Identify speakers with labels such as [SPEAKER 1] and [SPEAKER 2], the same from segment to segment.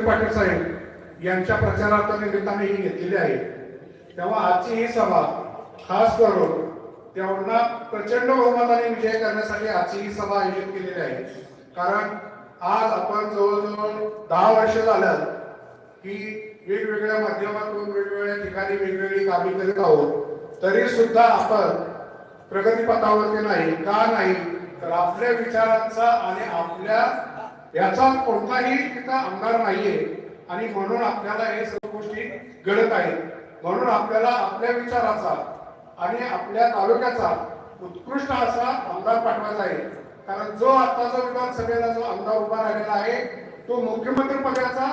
[SPEAKER 1] पाटील साहेब यांच्या प्रचारार्थ निमित्ताने ही घेतलेली आहे. तेव्हा आजची ही सभा खास करून त्यांना प्रचंड बहुमताने विजय करण्यासाठी आजची ही सभा आयोजित केलेली आहे. कारण आज आपण जवळजवळ दहा वर्ष झालं की वेगवेगळ्या माध्यमातून वेगवेगळ्या ठिकाणी वेगवेगळी कामे करीत आहोत. तरी सुद्धा आपण प्रगतीपथावरती नाही का नाही तर आपल्या विचारांचा आणि आपल्या याचा कोणताही तिथं आमदार नाहीये. आणि म्हणून आपल्याला हे सर्व गोष्टी घडत आहेत. म्हणून आपल्याला आपल्या विचाराचा आणि आपल्या तालुक्याचा उत्कृष्ट असा आमदार पाठवायचा आहे. कारण जो आताचा विधानसभेला जो आमदार उभा राहिलेला आहे तो मुख्यमंत्री पदाचा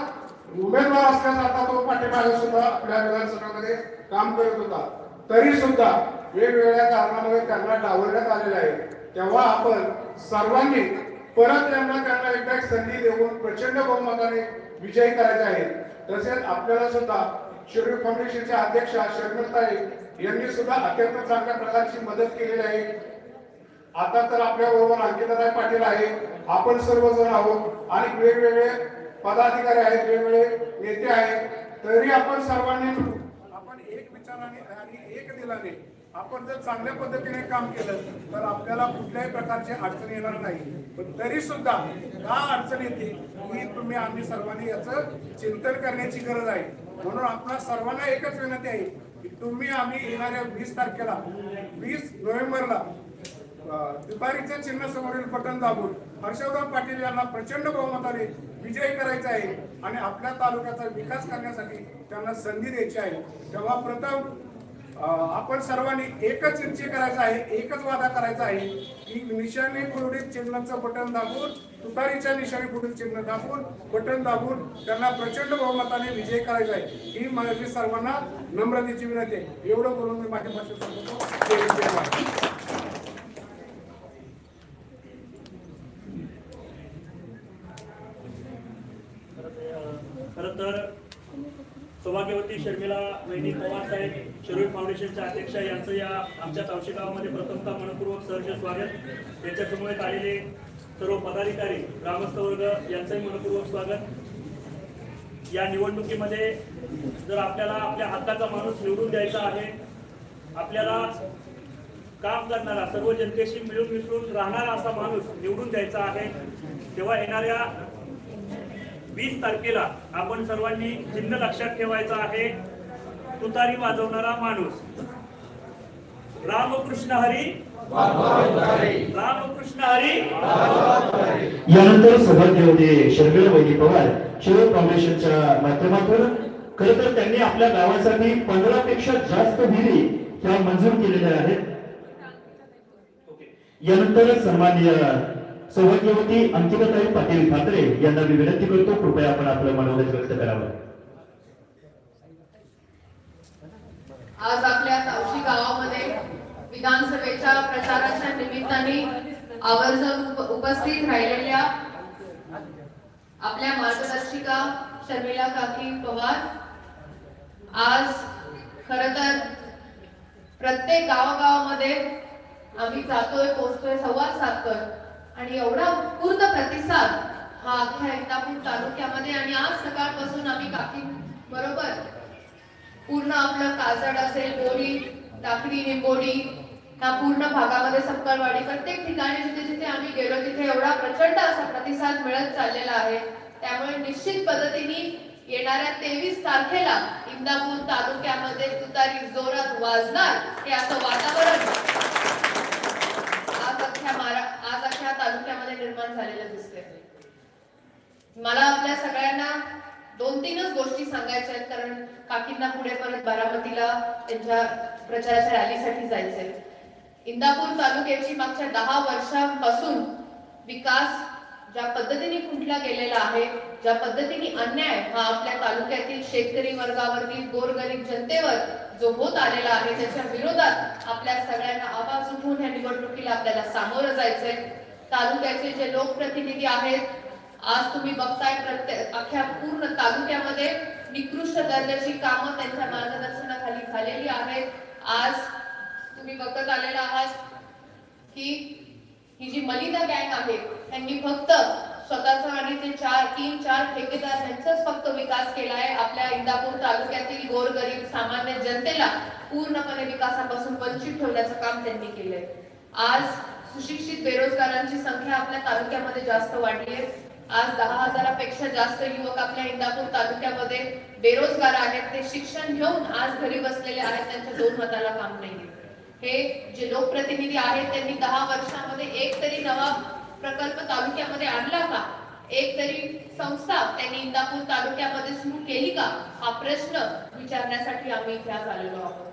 [SPEAKER 1] उमेदवार असल्याचा आता तो पाठीमागे सुद्धा आपल्या विधानसभेमध्ये काम करत होता. तरी सुद्धा वेगवेगळ्या कारणामुळे त्यांना डावलण्यात आलेलं आहे. तेव्हा आपण सर्वांनी परत त्यांना त्यांना एकदा संधी देऊन प्रचंड बहुमताने विजयी करायचे आहे. तसेच आपल्याला सुद्धा शिरूर फाउंडेशनच्या अध्यक्षा शर्मिळताई यांनी सुद्धा अत्यंत चांगल्या प्रकारची मदत केलेली आहे. आता तर आपल्या बरोबर अंकिताताई पाटील आहे. आपण सर्वजण आहोत आणि वेगवेगळे पदाधिकारी आहेत वेगवेगळे नेते आहेत. तरी आपण सर्वांनी विचाराने आणि एक दिलाने आपण जर चांगल्या पद्धतीने काम केलं तर आपल्याला कुठल्याही प्रकारची अडचण येणार नाही. पण तरी सुद्धा का अडचण येते ही तुम्ही आम्ही सर्वांनी याचं चिंतन करण्याची गरज आहे. म्हणून आपल्या सर्वांना एकच विनंती आहे की तुम्ही आम्ही येणाऱ्या वीस तारखेला वीस नोव्हेंबरला दुपारीच्या चिन्ह समोरील बटन दाबून हर्षवर्धन पाटील यांना प्रचंड बहुमताने विजयी करायचा आहे आणि आपल्या तालुक्याचा विकास करण्यासाठी त्यांना संधी द्यायची आहे. तेव्हा प्रथम आपण सर्वांनी एकच निश्चय करायचा आहे एकच वादा करायचा आहे की निशाणी पुढील चिन्हाचं बटन दाबून तुतारीच्या निशाणी पुढील चिन्ह दाबून बटन दाबून त्यांना प्रचंड बहुमताने विजय करायचा आहे. ही माझी सर्वांना नम्रतेची विनंती आहे. एवढं बोलून मी माझ्या भाषेत सांगतो जय हिंद, जय महाराष्ट्र.
[SPEAKER 2] खर तर सौभाग्यवती शर्मिला वैदिक पवार साहेब शिरूर फाउंडेशनच्या अध्यक्ष यांचं या आमच्या तावशी गावामध्ये प्रथमतः मनपूर्वक सहर्ष स्वागत. त्यांच्यासमोर आलेले सर्व पदाधिकारी ग्रामस्थ वर्ग यांचंही मनपूर्वक स्वागत. या निवडणुकीमध्ये जर आपल्याला आपल्या हक्काचा माणूस निवडून द्यायचा आहे आपल्याला काम करणारा सर्व जनतेशी मिळून मिसळून राहणारा असा माणूस निवडून द्यायचा आहे तेव्हा येणाऱ्या वीस तारखेला आपण सर्वांनी चिन्ह लक्षात ठेवायचं आहे. तुतारी वाजवणारा माणूस. रामकृष्ण हरी. रामकृष्ण हरी.
[SPEAKER 3] यानंतर सभागृह होते शर्मिला वैदी पवार शिरोळ फाउंडेशनच्या माध्यमातून. खर तर त्यांनी आपल्या गावासाठी पंधरा पेक्षा जास्त विहिरी त्या मंजूर केलेल्या आहेत. यानंतर सन्माननीय सौभाग्यवती अंकिताताई पाटील ठाकरे यांना मी विनंती करतो कृपया आपण आपलं मनोगत व्यक्त करावं.
[SPEAKER 4] आज आपल्या तावशी गावामध्ये विधानसभेच्या प्रचाराच्या निमित्ताने आवर्जून उपस्थित राहिलेल्या आपल्या मार्गदर्शिका शर्मिला काकी पवार. आज खर तर प्रत्येक गावागावामध्ये आम्ही जातोय पोहोचतोय संवाद साधतोय. आणि एवढा उत्स्फूर्त प्रतिसाद हा अख्ख्या एकदापूर तालुक्यामध्ये आणि आज सकाळपासून आम्ही काकी बरोबर पूर्ण आपलं काजड असेल बोरी टाकडी निंबोडी ह्या पूर्ण भागामध्ये सक्कलवाडी प्रत्येक ठिकाणी जिथे जिथे आम्ही गेलो तिथे एवढा प्रचंड असा प्रतिसाद मिळत चाललेला आहे. त्यामुळे निश्चित पद्धतीने येणाऱ्या तेवीस तारखेला इंदापूर तालुक्यामध्ये तुतारी जोरात वाजणार हे असं वातावरण आज अख्ख्या मारा आज अख्ख्या तालुक्यामध्ये निर्माण झालेलं दिसते मला आपल्या सगळ्यांना दोन तीनच गोष्टी सांगायच्या आहेत कारण काकींना पुढे परत बारामतीला त्यांच्या प्रचाराच्या रॅलीसाठी जायचंय. इंदापूर तालुक्याची मागच्या दहा वर्षांपासून विकास ज्या पद्धतीने खुंटला गेलेला आहे ज्या पद्धतीने अन्याय हा आपल्या तालुक्यातील शेतकरी वर्गावरती गोरगरीब जनतेवर जो होत आलेला आहे त्याच्या विरोधात आपल्या सगळ्यांना आवाज उठवून ह्या निवडणुकीला आपल्याला सामोरं जायचंय. तालुक्याचे जे लोकप्रतिनिधी आहेत आज तुम्ही बघताय प्रत्येक अख्ख्या पूर्ण तालुक्यामध्ये निकृष्ट दर्जाची कामं त्यांच्या मार्गदर्शनाखाली झालेली आहेत. आज तुम्ही बघत आलेला आहात की ही जी मलिदा गँग आहे त्यांनी फक्त स्वतःचा आणि ते चार तीन चार ठेकेदार यांचाच फक्त विकास केला आहे. आपल्या इंदापूर तालुक्यातील गोरगरीब सामान्य जनतेला पूर्णपणे विकासापासून वंचित ठेवण्याचं काम त्यांनी केलंय. आज सुशिक्षित बेरोजगारांची संख्या आपल्या तालुक्यामध्ये जास्त वाढली आहे. आज दहा हजारापेक्षा जास्त युवक आपल्या इंदापूर तालुक्यामध्ये बेरोजगार आहेत. ते शिक्षण घेऊन आज घरी बसलेले आहेत. त्यांच्या दोन हाताला काम नाही हे जे लोकप्रतिनिधी आहेत त्यांनी दहा वर्षामध्ये एक तरी नवा प्रकल्प तालुक्यामध्ये आणला का? एक तरी संस्था त्यांनी इंदापूर तालुक्यामध्ये सुरू केली का? हा प्रश्न विचारण्यासाठी आम्ही इथे आज आलेलो आहोत.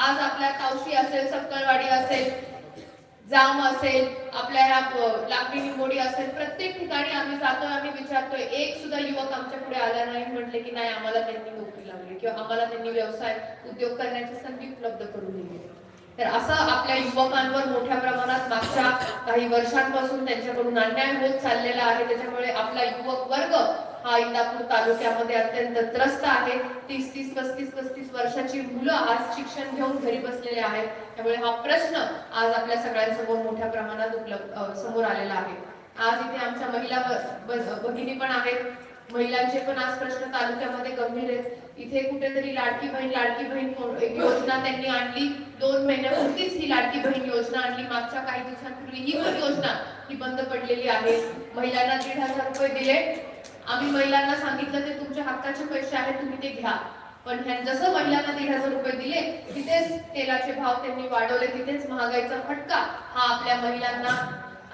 [SPEAKER 4] आज आपल्या कावशी असेल सक्कलवाडी असेल जाम असेल आपल्या लाकडी निंबोडी असेल प्रत्येक ठिकाणी आम्ही जातोय आम्ही विचारतोय. एक सुद्धा युवक आमच्या पुढे आला नाही म्हटले की नाही आम्हाला त्यांनी नोकरी लावली किंवा आम्हाला त्यांनी व्यवसाय उद्योग करण्याची संधी उपलब्ध करून दिली. तर असं आपल्या युवकांवर मोठ्या प्रमाणात मागच्या काही वर्षांपासून त्यांच्याकडून अन्याय होत चाललेला आहे. त्याच्यामुळे आपला युवक वर्ग हा इंदापूर तालुक्यामध्ये अत्यंत त्रस्त आहे. तीस तीस पस्तीस पस्तीस वर्षाची मुलं आज शिक्षण घेऊन घरी बसलेले आहेत. त्यामुळे हा प्रश्न आज आपल्या सगळ्यांसमोर मोठ्या प्रमाणात उपलब्ध समोर आलेला आहे. आज इथे आमच्या महिला भगिनी पण आहेत. महिलांचे पण आज प्रश्न तालुक्यामध्ये गंभीर आहेत. इथे कुठेतरी लाडकी बहीण लाडकी बहीण एक योजना त्यांनी आणली. दोन महिन्यापूर्वीच ही लाडकी बहीण योजना आणली. मागच्या काही दिवसांपूर्वी ही पण योजना ही बंद पडलेली आहे. महिलांना दीड हजार रुपये दिले. आम्ही महिलांना सांगितलं ते तुमच्या हक्काचे पैसे आहेत तुम्ही ते घ्या. पण जसं महिलांना दीड हजार रुपये दिले तिथेच तेलाचे भाव त्यांनी वाढवले तिथेच महागाईचा फटका हा आपल्या महिलांना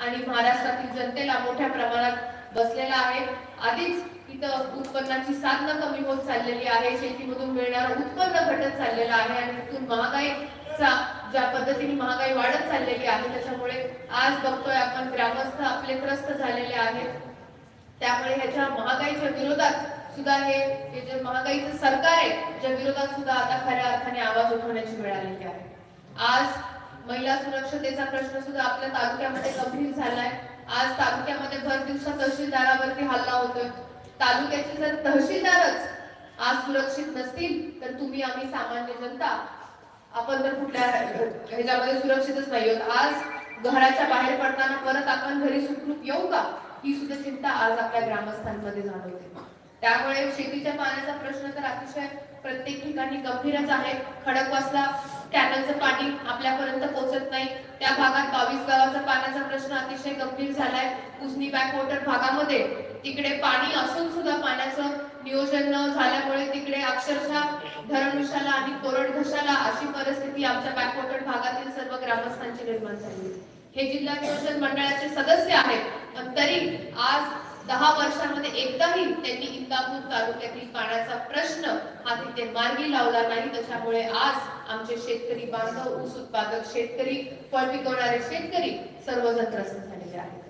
[SPEAKER 4] आणि महाराष्ट्रातील जनतेला मोठ्या प्रमाणात बसलेला आहे. आधीच इथं उत्पन्नाची साधनं कमी होत चाललेली आहे शेतीमधून मिळणारं उत्पन्न घटत चाललेलं आहे आणि तिथून महागाईचा ज्या पद्धतीने महागाई वाढत चाललेली आहे त्याच्यामुळे आज बघतोय आपण ग्रामस्थ आपले त्रस्त झालेले आहेत. त्यामुळे ह्याच्या महागाईच्या विरोधात सुद्धा हे जे महागाईचं सरकार आहे ज्या विरोधात सुद्धा आता खऱ्या अर्थाने आवाज उठवण्याची वेळ आलेली आहे. आज महिला सुरक्षतेचा प्रश्न सुद्धा आपल्या तालुक्यामध्ये गंभीर झालाय. आज तालुक्यामध्ये भर दिवसा तहसीलदारावरती हल्ला होतोय. तालुक्याचे जर तहसीलदारच आज सुरक्षित नसतील तर तुम्ही आम्ही सामान्य जनता आपण तर कुठल्या ह्याच्यामध्ये सुरक्षितच नाही आहोत आज घराच्या बाहेर पडताना परत आपण घरी सुखरूप येऊ का? ही सुद्धा चिंता आज आपल्या ग्रामस्थांमध्ये जाणवते. त्यामुळे शेतीच्या पाण्याचा प्रश्न तर अतिशय प्रत्येक ठिकाणी गंभीरच आहे. खडकवासला कॅनलचं पाणी आपल्यापर्यंत पोहोचत नाही. त्या भागात बावीस गावाचा पाण्याचा प्रश्न अतिशय गंभीर झालाय. उजनी बॅकवॉटर भागामध्ये तिकडे पाणी असून सुद्धा पाण्याचं नियोजन न झाल्यामुळे तिकडे अक्षरशः धरणुशाला आणि कोरड घशाला अशी परिस्थिती आमच्या बॅकवॉटर भागातील सर्व ग्रामस्थांची निर्माण झाली. हे जिल्हा नियोजन मंडळाचे सदस्य आहेत. पण तरी आज दहा वर्षामध्ये एकदाही त्यांनी इंदापूर तालुक्यातील पाण्याचा प्रश्न हा तिथे मार्गी लावला नाही. त्याच्यामुळे आज आमचे शेतकरी बांधव ऊस उत्पादक शेतकरी फळ पिकवणारे शेतकरी सर्वजण त्रस्त झालेले आहेत.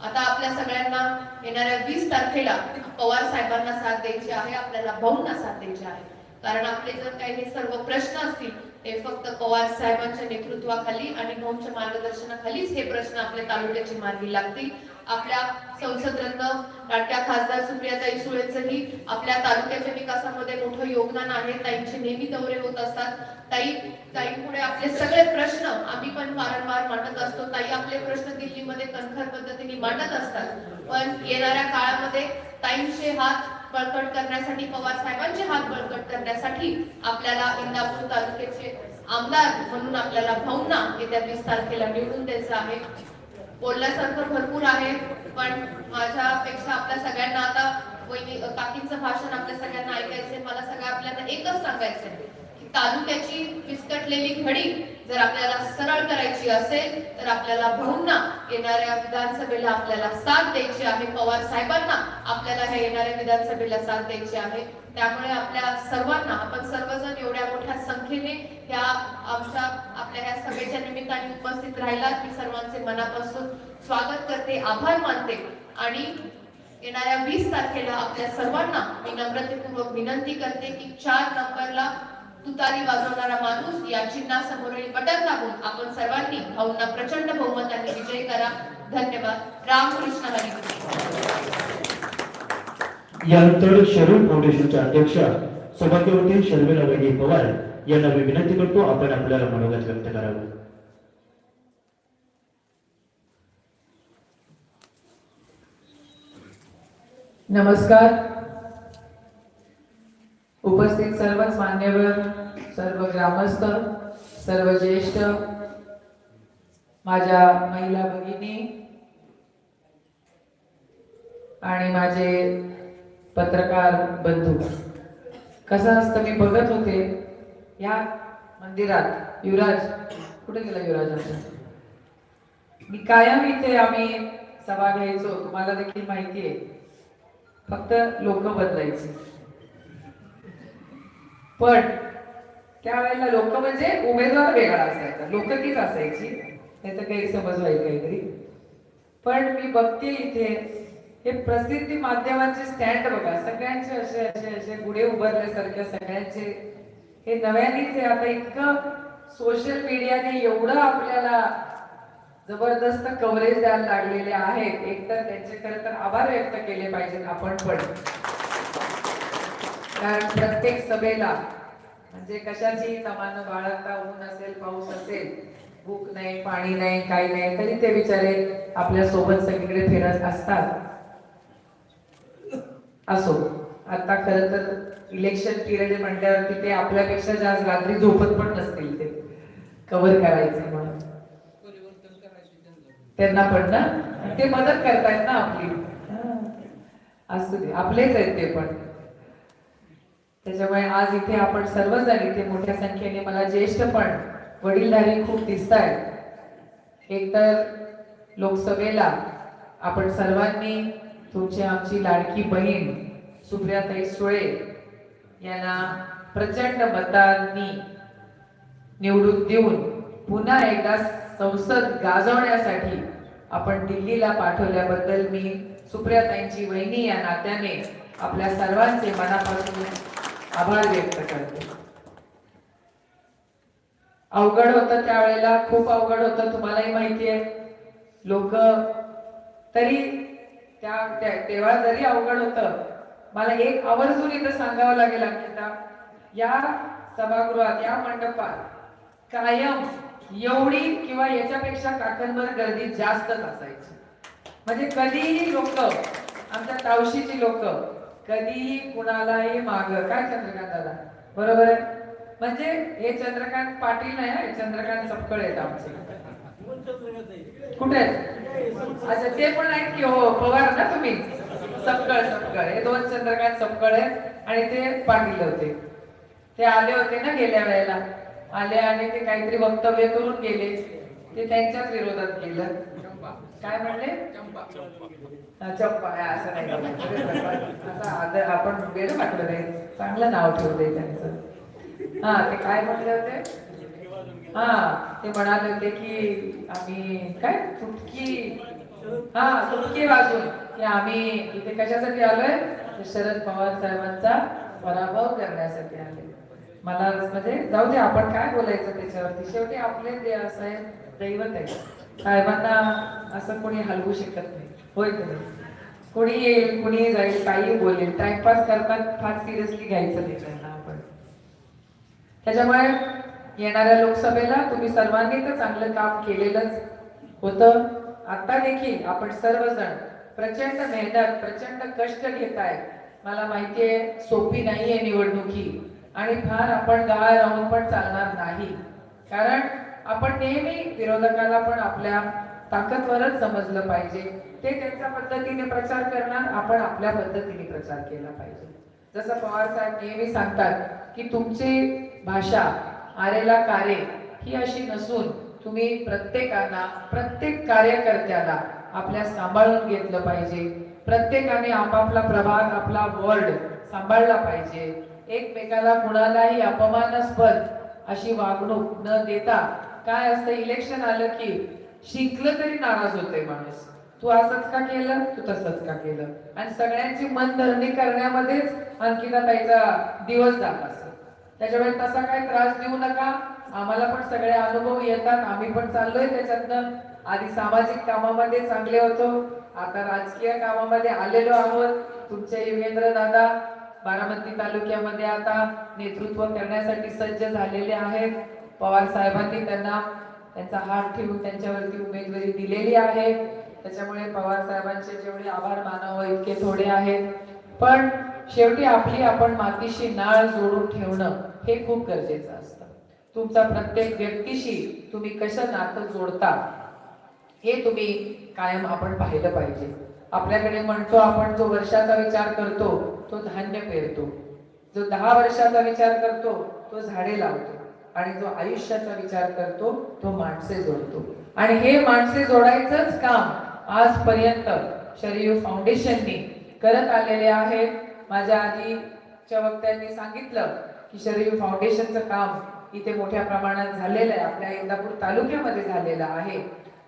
[SPEAKER 4] आता आपल्या सगळ्यांना येणाऱ्या वीस तारखेला पवार साहेबांना साथ द्यायची आहे आपल्याला भाऊंना साथ द्यायची आहे. कारण आपले जर काही हे सर्व प्रश्न असतील ते फक्त पवार साहेबांच्या नेतृत्वाखाली आणि भाऊंच्या मार्गदर्शनाखालीच हे प्रश्न आपल्या तालुक्याची मार्गी लागतील. आपल्या संसद रत्न लाडक्या खासदार सुप्रियाताई सुळेचंही आपल्या तालुक्याच्या विकासामध्ये मोठं योगदान आहे. ताईंचे नेहमी दौरे होत असतात. ताई ताईंपुढे आपले सगळे प्रश्न आम्ही पण वारंवार मांडत असतो. ताई आपले प्रश्न दिल्लीमध्ये कणखर पद्धतीने मांडत असतात. पण येणाऱ्या काळामध्ये ताईंचे हात बळकट करण्यासाठी पवार साहेबांचे हात बळकट करण्यासाठी आपल्याला इंदापूर तालुक्याचे आमदार म्हणून आपल्याला भाऊंना येत्या वीस तारखेला निवडून द्यायचं आहे. बोलण्यासारखं भरपूर आहे पण माझ्यापेक्षा आपल्या सगळ्यांना आता वहिनी काकींचं भाषण आपल्या सगळ्यांना ऐकायचंय मला सगळ्या आपल्याला एकच सांगायचंय. तालुक्याची विस्कटलेली घडी जर आपल्याला सरळ करायची असेल तर आपल्याला भाऊंना येणाऱ्या विधानसभेला आपल्याला साथ द्यायची आहे. पवार साहेबांना आपल्याला ह्या येणाऱ्या विधानसभेला साथ द्यायची आहे. त्यामुळे आपल्या सर्वांना आपण सर्वजण एवढ्या मोठ्या संख्येने ह्या आमच्या आपल्या ह्या सभेच्या निमित्ताने उपस्थित राहिला मी सर्वांचे मनापासून स्वागत करते आभार मानते. आणि येणाऱ्या वीस तारखेला आपल्या सर्वांना मी नम्रतेपूर्वक विनंती करते की चार नंबरला तुतारी वाजवणारा माणूस या चिन्हासमोरील बटन दाबून आपण सर्वांनी भाऊंना प्रचंड बहुमताने विजयी करा. धन्यवाद. रामकृष्ण हरी
[SPEAKER 3] यानंतर शरण फाउंडेशनच्या अध्यक्षा सौभाग्यवती शर्मिला वैदी पवार यांना मी विनंती करतो आपण आपल्याला मनोगत व्यक्त करावं.
[SPEAKER 5] नमस्कार. उपस्थित सर्वच मान्यवर सर्व ग्रामस्थ सर्व ज्येष्ठ माझ्या महिला भगिनी आणि माझे पत्रकार बंधू. कसं असतं मी बघत होते. या मंदिरात युवराज कुठे गेला युवराज आमचा? मी कायम इथे आम्ही सभा घ्यायचो तुम्हाला देखील माहिती आहे. फक्त लोक बदलायचे. पण त्यावेळेला लोक म्हणजे उमेदवार वेगळा असायचा. लोकतीच असायची. त्याचं गैरसमज व्हायचं काहीतरी. पण मी बघते इथे हे प्रसिद्धी माध्यमांचे स्टँड बघा. सगळ्यांचे असे असे असे गुढे उभारल्यासारख्या सगळ्यांचे. हे नव्यानेच आहे. आता इतकं सोशल मीडियाने एवढं आपल्याला जबरदस्त कव्हरेज द्यायला लागलेले आहेत. एक तर त्यांचे खरं तर आभार व्यक्त केले पाहिजेत आपण पण. कारण प्रत्येक सभेला म्हणजे कशाची तमान बाळगता ऊन असेल पाऊस असेल भूक नाही पाणी नाही काही नाही तरी ते बिचारे आपल्यासोबत सगळीकडे फिरत असतात. असो. आता खर तर इलेक्शन पिरियड म्हटल्यावरती ते आपल्यापेक्षा जास्त रात्री झोपत पण नसतील ते. कव्हर करायचे म्हणून. त्यांना पण ना? ते मदत करतायत ना आपली. असू दे. आपलेच आहेत ते पण. त्याच्यामुळे आज इथे आपण सर्वजण इथे मोठ्या संख्येने मला ज्येष्ठ पण वडीलधारी खूप दिसत आहेत एकतर लोकसभेला आपण सर्वांनी तुमची आमची लाडकी बहीण सुप्रियाताई सुळे यांना प्रचंड मतांनी निवडून देऊन पुन्हा एकदा संसद गाजवण्यासाठी आपण दिल्लीला पाठवल्याबद्दल मी सुप्रियाताईंची वहिनी या नात्याने आपल्या सर्वांचे मनापासून आभार व्यक्त करते. अवघड होतं त्यावेळेला खूप अवघड होतं तुम्हालाही माहिती आहे. लोक तरी त्या तेव्हा जरी अवघड होतं मला एक आवर्जून इथं सांगावं लागेल अंकिता. या सभागृहात या मंडपात कायम एवढी किंवा याच्यापेक्षा काकांवर गर्दी जास्तच असायची. म्हणजे कधीही लोक आमच्या तावशीची लोक कधीही कुणालाही माग. काय चंद्रकांत दादा? बरोबर आहे? म्हणजे हे चंद्रकांत पाटील नाही हं, हे चंद्रकांत सपकळ आहेत आमचे. कुठे अच्छा ते पण आहेत की हो पवार ना तुम्ही? सपकळ सपकळ. हे दोन चंद्रकांत सपकळ आहेत आणि ते पाटील होते. ते आले होते ना गेल्या वेळेला. आले आणि ते काहीतरी वक्तव्य करून गेले. ते त्यांच्याच विरोधात गेलं. काय म्हणले? चंपा. असं नाही आपण वेळ वाटलं नाही चांगलं नाव ठेवलंय त्यांचं. हा ते काय म्हटले होते? हा ते म्हणाले होते की आम्ही काय? चुटकी. हा चुटकी वाजून. की आम्ही इथे कशासाठी आलोय? शरद पवार साहेबांचा पराभव करण्यासाठी आले मला म्हणजे जाऊ दे आपण काय बोलायचं त्याच्यावरती? शेवटी आपले आहे दैवत आहे साहेबांना असं कोणी हलवू शकत नाही. होय की नाही? कोणी येईल कोणी जाईल काही बोलेल. टाइमपास करतात फार सिरियसली घ्यायचं नाही त्यांना आपण. त्याच्यामुळे येणाऱ्या लोकसभेला तुम्ही सर्वांनी तर चांगलं काम केलेलंच होतं. आता देखील आपण सर्वजण प्रचंड मेहनत प्रचंड कष्ट घेताय. मला माहिती आहे सोपी नाहीये निवडणुकी. आणि फार आपण गाळ राहून पण चालणार नाही. कारण आपण नेहमी विरोधकाला पण आपल्या ताकदवरच समजलं पाहिजे. ते त्यांच्या पद्धतीने प्रचार करणार आपण आपल्या पद्धतीने प्रचार केला पाहिजे. जसं पवार साहेब नेहमी सांगतात की तुमची भाषा आरेला कार्य ही अशी नसून तुम्ही प्रत्येकाला प्रत्येक कार्यकर्त्याला आपल्या सांभाळून घेतलं पाहिजे. प्रत्येकाने आपापला प्रभाग आपला वर्ड सांभाळला पाहिजे. एकमेकाला कुणालाही अपमानास्पद अशी वागणूक न देता काय असतं इलेक्शन आलं की शिकलं तरी नाराज होतोय माणूस. तू असंच का केलं? तू तसंच का केलं? आणि सगळ्यांची मनधरणी करण्यामध्येच अंकिता ताईचा दिवस जात असतो त्याच्यामुळे तसा काय त्रास देऊ नका. आम्हाला पण सगळे अनुभव येतात. आम्ही पण चाललोय त्याच्यातनं. आधी सामाजिक कामामध्ये चांगले होतो. आता राजकीय कामामध्ये आलेलो आहोत. तुमचे युगेंद्र दादा बारामती तालुक्यामध्ये आता नेतृत्व करण्यासाठी सज्ज झालेले आहेत. पवार साहेबांनी त्यांना त्यांचा हात ठेवून त्यांच्यावरती उमेदवारी दिलेली आहे. त्याच्यामुळे पवार साहेबांचे जेवढे आभार मानावं इतके थोडे आहेत. पण शेवटी आपली आपण मातीशी नाळ जोडून ठेवणं हे खूप गरजेचं असतं. तुमचा प्रत्येक व्यक्तीशी तुम्ही कसं नातं जोडता हे तुम्ही कायम आपण पाहिलं पाहिजे. आपल्याकडे म्हणतो आपण जो वर्षाचा विचार करतो तो धान्य पेरतो. जो दहा वर्षाचा विचार करतो तो झाडे लावतो. आणि जो आयुष्याचा विचार करतो तो माणसे जोडतो. आणि हे माणसे जोडायचंच काम आजपर्यंत शरीर फाउंडेशनने करत आलेले आहे. माझ्या आधीच्या वक्त्यांनी सांगितलं की शरीर फाउंडेशनचं काम इथे मोठ्या प्रमाणात झालेलं आहे. आपल्या इंदापूर तालुक्यामध्ये झालेलं आहे.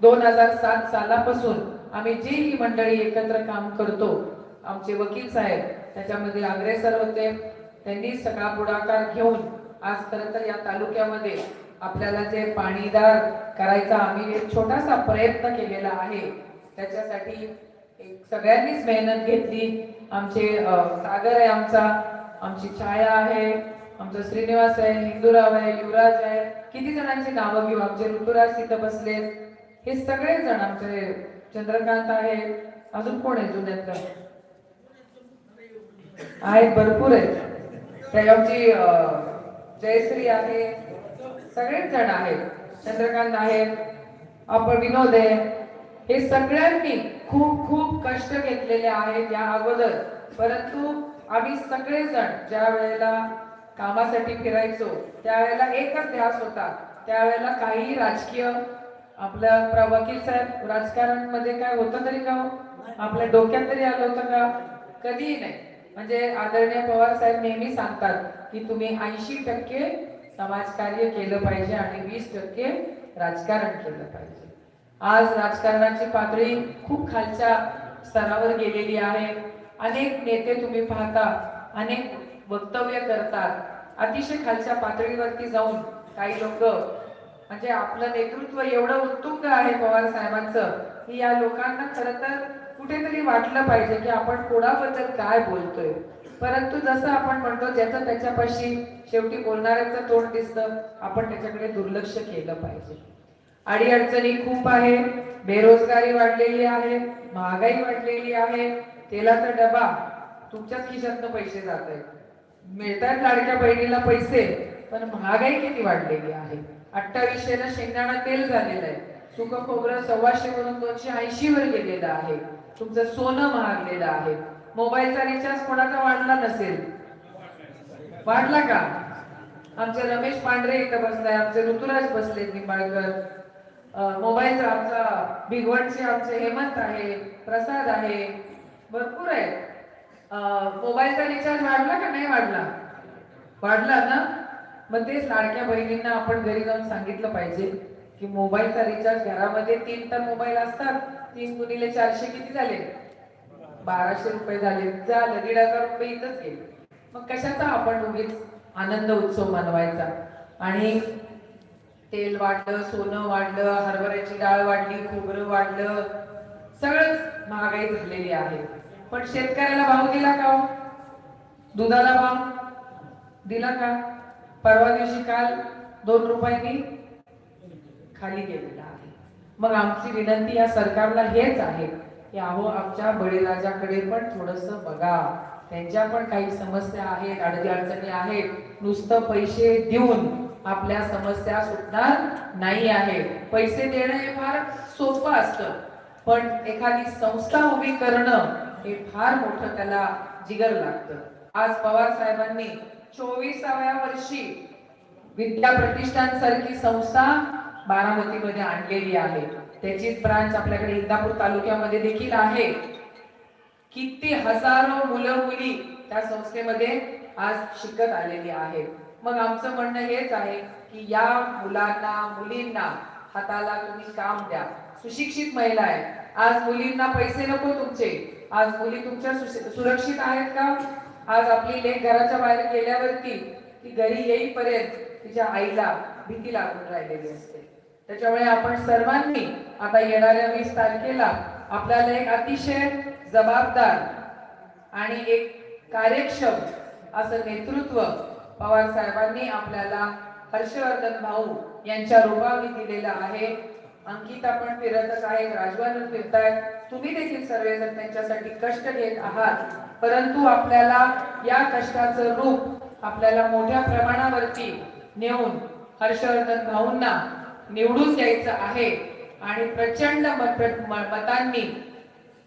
[SPEAKER 5] दोन हजार सात सालापासून आम्ही जी ही मंडळी एकत्र काम करतो आमचे वकील साहेब त्याच्यामध्ये अग्रेसर होते. त्यांनी सगळा पुढाकार घेऊन आज खरं तर या तालुक्यामध्ये आपल्याला जे पाणीदार करायचा आम्ही एक छोटासा प्रयत्न केलेला आहे. त्याच्यासाठी एक सगळ्यांनीच मेहनत घेतली. आमचे सागर आहे आमचा आमची छाया आहे आमचा श्रीनिवास आहे हिंदूराव आहे युवराज आहे. किती जणांची नावं घेऊ? आमचे ऋतुराज तिथं बसलेत हे सगळे जण आमचे चंद्रकांत आहे. अजून कोण आहे जुन्यातलं? आहेत भरपूर आहेत. त्याची आमची जयश्री आहे. सगळेच जण आहेत. चंद्रकांत आहेत आपण विनोद आहे. हे सगळ्यांनी खूप खूप कष्ट घेतलेले आहेत या अगोदर. परंतु आम्ही सगळेजण ज्या वेळेला कामासाठी फिरायचो त्यावेळेला एकच ध्यास होता. त्यावेळेला काही राजकीय आपलं प्र- वकील साहेब राजकारणमध्ये काय होतं तरी का हो? आपल्या डोक्यात तरी आलं होतं का? कधीही नाही. म्हणजे आदरणीय पवार साहेब नेहमी सांगतात की तुम्ही ऐंशी टक्के समाजकार्य केलं पाहिजे आणि वीस टक्के राजकारण केलं पाहिजे. आज राजकारणाची पातळी खूप खालच्या स्तरावर गेलेली आहे. अनेक नेते तुम्ही पाहता अनेक वक्तव्य करतात. अतिशय खालच्या पातळीवरती जाऊन काही लोक म्हणजे आपलं नेतृत्व एवढं उत्तुंग आहे पवार साहेबांचं की या लोकांना खरं तर कुठेतरी वाटलं पाहिजे की आपण कोणाबद्दल काय बोलतोय. परंतु जसं आपण म्हणतो ज्याचं त्याच्यापाशी शेवटी बोलणाऱ्याचं तोंड दिसतं आपण त्याच्याकडे दुर्लक्ष केलं पाहिजे. अडीअडचणी खूप आहे बेरोजगारी वाढलेली आहे महागाई वाढलेली आहे तेलाचा डबा तुमच्याच खिशातनं पैसे जात आहेत मिळतात लाडक्या बहिणीला पैसे पण महागाई किती वाढलेली आहे? अठ्ठावीसशे शेंगदाणा तेल झालेलं आहे. सुख खोबरं सव्वाशे वरून दोनशे ऐंशी वर गेलेलं आहे. तुमचं सोनं महागलेलं आहे. मोबाईलचा रिचार्ज कोणाचा वाढला नसेल? वाढला का? आमचे रमेश पांढरे इथं बसलाय. आमचे ऋतुराज बसले निंबाळकर. मोबाईलचा आमचा भिगवणचे आमचे हेमंत आहे प्रसाद आहे. भरपूर आहे. मोबाईलचा रिचार्ज वाढला का नाही वाढला? वाढला ना? मग तेच लाडक्या बहिणींना आपण घरी जाऊन सांगितलं पाहिजे की मोबाईलचा रिचार्ज घरामध्ये तीन तर मोबाईल असतात. तीन गुणिले चारशे किती झाले? बाराशे रुपये झाले. झालं दीड हजार रुपये इथंच गेले मग कशाचा आपण उगीच आनंद उत्सव मनवायचा आणि तेल वाढलं सोनं वाढलं हरभऱ्याची डाळ वाढली खोबरं वाढलं सगळंच महागाई झालेली आहे. पण शेतकऱ्याला भाव दिला का हो? दुधाला भाव दिला का? परवा दिवशी काल दोन रुपयांनी खाली गेलेला आहे. मग आमची विनंती या सरकारला हेच आहे की अहो आमच्या बळीराजाकडे पण थोडस बघा. त्यांच्या पण काही समस्या आहेत अडदी अडचणी आहेत. नुसतं पैसे देऊन आपल्या समस्या सुटणार नाही आहे. पैसे देणं हे फार सोपं असतं. पण एखादी संस्था उभी करणं हे फार मोठं त्याला जिगर लागतं. आज पवार साहेबांनी चोवीसाव्या वर्षी विद्या प्रतिष्ठान सारखी संस्था बारामतीमध्ये आणलेली आहे. त्याचीच ब्रांच आपल्याकडे इंदापूर तालुक्यामध्ये देखील आहे. किती हजारो मुलं मुली त्या संस्थेमध्ये आज शिकत आलेली आहेत. मग आमचं म्हणणं हेच आहे की या मुलांना मुलींना हाताला तुम्ही काम द्या. सुशिक्षित महिला आहे. आज मुलींना पैसे नको तुमचे. आज मुली तुमच्या सुरक्षित आहेत का? आज आपली लेख घराच्या बाहेर गेल्यावरती ती घरी येईपर्यंत तिच्या आईला भीती लागून राहिलेली असते. त्याच्यामुळे आपण सर्वांनी आता येणाऱ्या वीस तारखेला आपल्याला एक अतिशय जबाबदार आणि एक कार्यक्षम असं नेतृत्व पवार साहेबांनी आपल्याला हर्षवर्धन भाऊ यांच्या रूपाने दिलेलं आहे. अंकिता पण फिरतच आहे राजवान फिरतायत. तुम्ही देखील सर्वजण त्यांच्यासाठी कष्ट घेत आहात. परंतु आपल्याला या कष्टाचं रूप आपल्याला मोठ्या प्रमाणावरती नेऊन हर्षवर्धन भाऊंना निवडून द्यायचं आहे. आणि प्रचंड मत मतांनी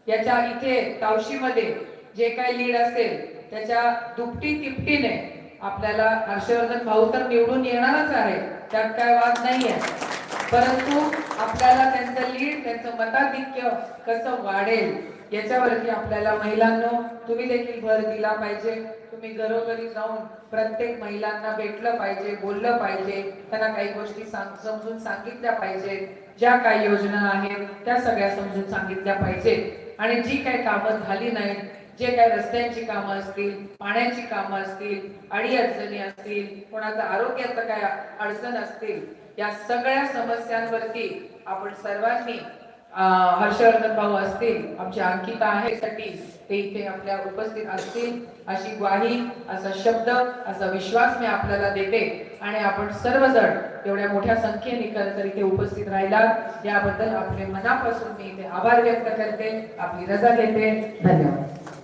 [SPEAKER 5] याच्या इथे तावशीमध्ये जे काही लीड असेल त्याच्या दुपटी तिपटीने आपल्याला हर्षवर्धन भाऊ तर निवडून येणारच आहे त्यात काय वाद नाही आहे परंतु आपल्याला त्यांचं लीड त्यांचं मताधिक्य कसं वाढेल याच्यावरती आपल्याला महिलांना तुम्ही देखील भर दिला पाहिजे. तुम्ही घरोघरी जाऊन प्रत्येक महिलांना भेटलं पाहिजे बोललं पाहिजे त्यांना काही गोष्टी समजून सांगितल्या पाहिजेत. ज्या काही योजना आहेत त्या सगळ्या समजून सांगितल्या पाहिजेत. आणि जी काही कामं झाली नाहीत जे काही रस्त्यांची कामं असतील पाण्याची कामं असतील अडी अडचणी असतील कोणाचं आरोग्याचं काय अडचण असतील या सगळ्या समस्यांवरती आपण सर्वांनी हर्षवर्धन भाऊ असतील आमची अंकिता आहे साठी ते इथे आपल्या उपस्थित असतील अशी ग्वाही असा शब्द असा विश्वास मी आपल्याला देते. आणि आपण सर्वजण एवढ्या मोठ्या संख्येने खरं तर इथे उपस्थित राहिला याबद्दल आपले मनापासून मी इथे आभार व्यक्त करते. आपली रजा घेते. धन्यवाद.